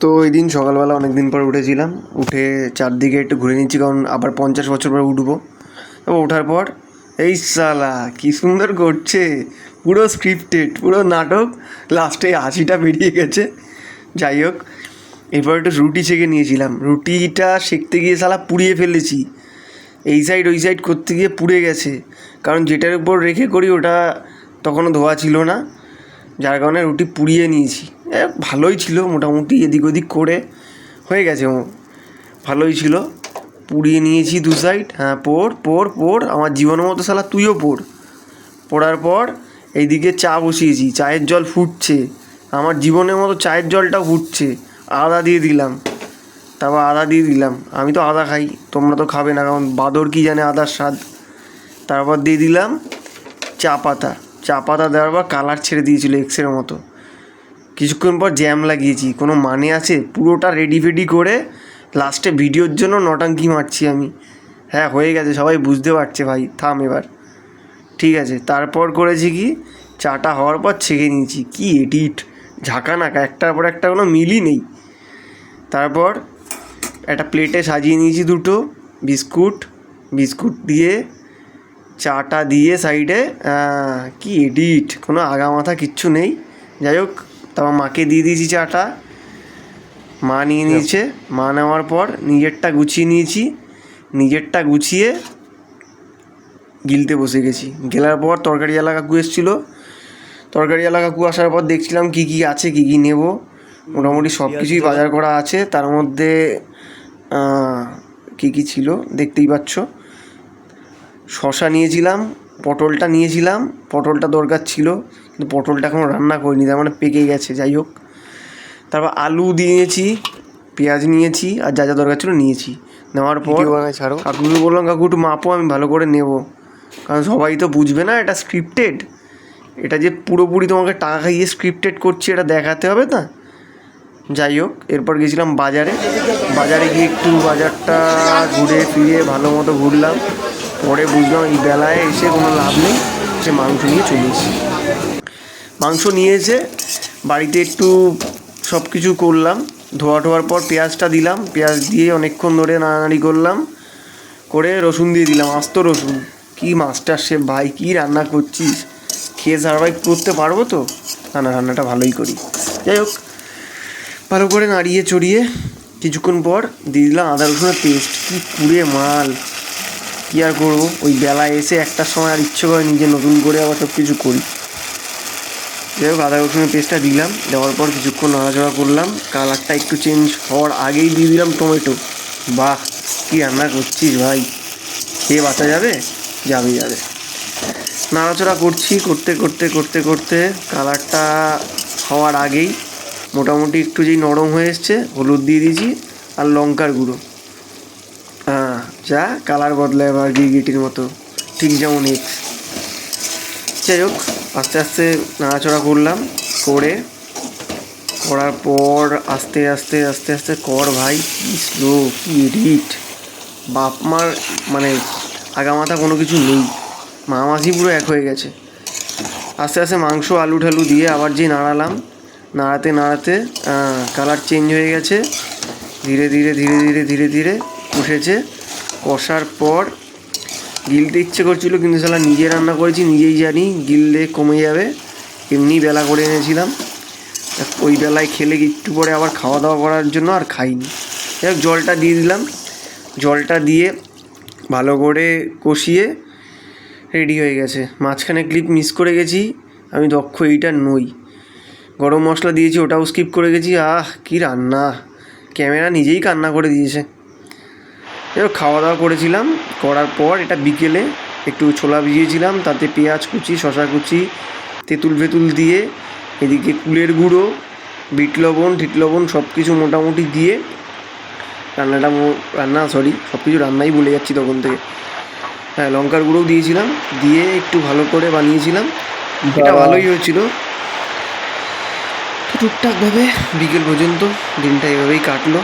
তো ওই দিন সকালবেলা অনেক দিন পর উঠেছিলাম। উঠে চারদিকে একটু ঘুরে নিচ্ছি, কারণ আবার পঞ্চাশ বছর পর উঠবো। তারপর ওঠার পর, এই সালা কি সুন্দর করছে। পুরো স্ক্রিপ্টেড পুরো নাটক। লাস্টে হাসিটা বেরিয়ে গেছে। যাই হোক, এরপর একটু রুটি সেঁকে নিয়েছিলাম। রুটিটা সেঁকতে গিয়ে সালা পুড়িয়ে ফেলেছি। এই সাইড ওই সাইড করতে গিয়ে পুড়ে গেছে। কারণ যেটার উপর রেখে করি, ওটা তখনও ধোয়া ছিল না। যার কারণে রুটি পুড়িয়ে নিয়েছি। ভালোই ছিল মোটামুটি এদিক ওদিক করে। হয়ে গেছে ও। ভালোই ছিল। পুড়িয়ে নিয়েছি দু সাইড হ্যাঁ পড় পড় পড়। আমার জীবনের মতো শালা তুইও পড়। পড়ার পর এইদিকে চা বসিয়েছি। চায়ের জল ফুটছে। আমার জীবনের মতো চায়ের জলটা ফুটছে। আদা দিয়ে দিলাম। তারপর আদা দিয়ে দিলাম। আমি তো আদা খাই। তোমরা তো খাবে না, কারণ বাদর কি জানে আদার স্বাদ? তারপর দিয়ে দিলাম চা পাতা। চা পাতা দেওয়ার পর কালার ছেড়ে দিয়েছিল এক্সের মতো। কিছুক্ষণ পর জ্যাম লাগিয়েছি, কোনো মানে আছে? পুরোটা রেডি ফেডি করে লাস্টে ভিডিওর জন্য নটাঙ্কি মারছি আমি। হ্যাঁ হয়ে গেছে, সবাই বুঝতে পারছে ভাই, থাম এবার। ঠিক আছে, তারপর করেছি কি? চাটা হওয়ার পর ছেঁকে নিয়েছি। কি এডিট ঝাঁকা নাকা, একটার পর একটা কোনো মিলই নেই। তারপর একটা প্লেটে সাজিয়ে নিয়েছি দুটো, বিস্কুট বিস্কুট দিয়ে, চাটা দিয়ে সাইডে কি এডিট কোনো আগা মাথা কিচ্ছু নেই। যাই হোক তারপর মাকে দিয়ে দিয়েছি চাটা। মা নিয়ে নিয়েছে। মা নেওয়ার পর নিজেরটা গুছিয়ে নিয়েছি। নিজেরটা গুছিয়ে গিলতে বসে গেছি। গেলার পর তরকারি তরকারিওয়ালা কাকু এসেছিল। তরকারিওয়ালা কাকু আসার পর দেখছিলাম কী কী আছে কী কী নেব। মোটামুটি সব কিছুই বাজার করা আছে। তার মধ্যে কী কী ছিল দেখতেই পাচ্ছ। শশা নিয়েছিলাম পটলটা নিয়েছিলাম। পটলটা দরকার ছিল। কিন্তু পটলটা এখনও রান্না করিনি তার মানে পেকে গেছে যাই হোক। তারপর আলু দিয়েছি পেঁয়াজ নিয়েছি আর যা যা দরকার ছিল নিয়েছি। নেওয়ার পর ছাড়ো? কাকুকে বললাম কাকু একটু মাপো আমি ভালো করে নেব। কারণ সবাই তো বুঝবে না এটা স্ক্রিপ্টেড এটা যে পুরোপুরি তোমাকে টাকা খাইয়ে স্ক্রিপ্টেড করছি এটা দেখাতে হবে না। যাই হোক এরপর গেছিলাম বাজারে। বাজারে গিয়ে একটু বাজারটা ঘুরে ফিরে ভালো মতো ঘুরলাম। পরে বুঝলাম এই বেলায় এসে কোনো লাভ নেই সে মাংস নিয়ে চলে এসেছি। মাংস নিয়ে এসে বাড়িতে একটু সব কিছু করলাম, ধোয়া টোয়ার পর পেঁয়াজটা দিলাম, পেঁয়াজ দিয়ে অনেকক্ষণ ধরে নাড়ানাড়ি করলাম, করে রসুন দিয়ে দিলাম, আস্ত রসুন। কি মাস্টার সে ভাই, কী রান্না করছিস? খেয়ে সার্ভাইভ করতে পারব তো? না না, রান্নাটা ভালোই করি। যাই হোক, ভালো করে নাড়িয়ে চড়িয়ে কিছুক্ষণ পর দিয়ে দিলাম আদা রসুনের পেস্ট কী পুড়ে মাল। কী আর করব? ওই বেলায় এসে একটার সময় আর ইচ্ছে করে নিজে নতুন করে আবার সব কিছু করি। যাই হোক, আদা রসুনের পেস্টটা দিলাম, দেওয়ার পর কিছুক্ষণ নাড়াচাড়া করলাম। কালারটা একটু চেঞ্জ হওয়ার আগেই দিয়ে দিলাম টমেটো বাহ, কী রান্না করছিস ভাই? খেয়ে বাঁচা যাবে? যাবে যাবে। নাড়াচড়া করছি, করতে করতে করতে করতে কালারটা হওয়ার আগেই মোটামুটি একটু যেই নরম হয়ে এসছে, হলুদ দিয়ে দিয়েছি আর লঙ্কার গুঁড়ো। হ্যাঁ যা কালার বদলায় এবার গিরগিটির মতো। ঠিক যেমন এক্স। যাই হোক, আস্তে আস্তে নাড়াচড়া করলাম, করে করার পর আস্তে আস্তে আস্তে আস্তে কর ভাই, কি স্লো কি এডিট বাপ মার মানে আগামাথা কোনো কিছু নেই। মা মাসি পুরো এক হয়ে গেছে। আস্তে আস্তে মাংস, আলু ঠালু দিয়ে আবার যে নাড়ালাম, নাড়াতে নাড়াতে কালার চেঞ্জ হয়ে গেছে। ধীরে ধীরে ধীরে ধীরে ধীরে ধীরে উঠেছে কষার পর গিলতে ইচ্ছে করছিল, কিন্তু সালা নিজে রান্না করেছি, নিজেই জানি গিললে কমে যাবে। এমনি বেলা করে এনেছিলাম। ওই বেলায় খেলে একটু পরে আবার খাওয়া দাওয়া করার জন্য আর খাইনি। যাই জলটা দিয়ে দিলাম। জলটা দিয়ে ভালো করে কষিয়ে রেডি হয়ে গেছে। মাঝখানে ক্লিপ মিস করে গেছি, আমি দক্ষ এইটা নই। গরম মশলা দিয়েছি, ওটাও স্কিপ করে গেছি। আহ, কী রান্না। ক্যামেরা নিজেই কান্না করে দিয়েছে। এবার খাওয়া দাওয়া করেছিলাম। করার পর এটা বিকেলে একটু ছোলা ভিজিয়েছিলাম তাতে পেঁয়াজ কুচি শশা কুচি তেঁতুল ফেতুল দিয়ে এদিকে কুলের গুঁড়ো বিট লবণ ঠিট লবণ সব কিছু মোটামুটি দিয়ে রান্নাটা রান্না সরি সব কিছু রান্নাই বলে যাচ্ছি তখন থেকে। হ্যাঁ লঙ্কার গুঁড়োও দিয়েছিলাম দিয়ে একটু ভালো করে বানিয়েছিলাম। এটা ভালোই হয়েছিল। তো টুকটাকভাবে বিকেল পর্যন্ত দিনটা এভাবেই কাটলো।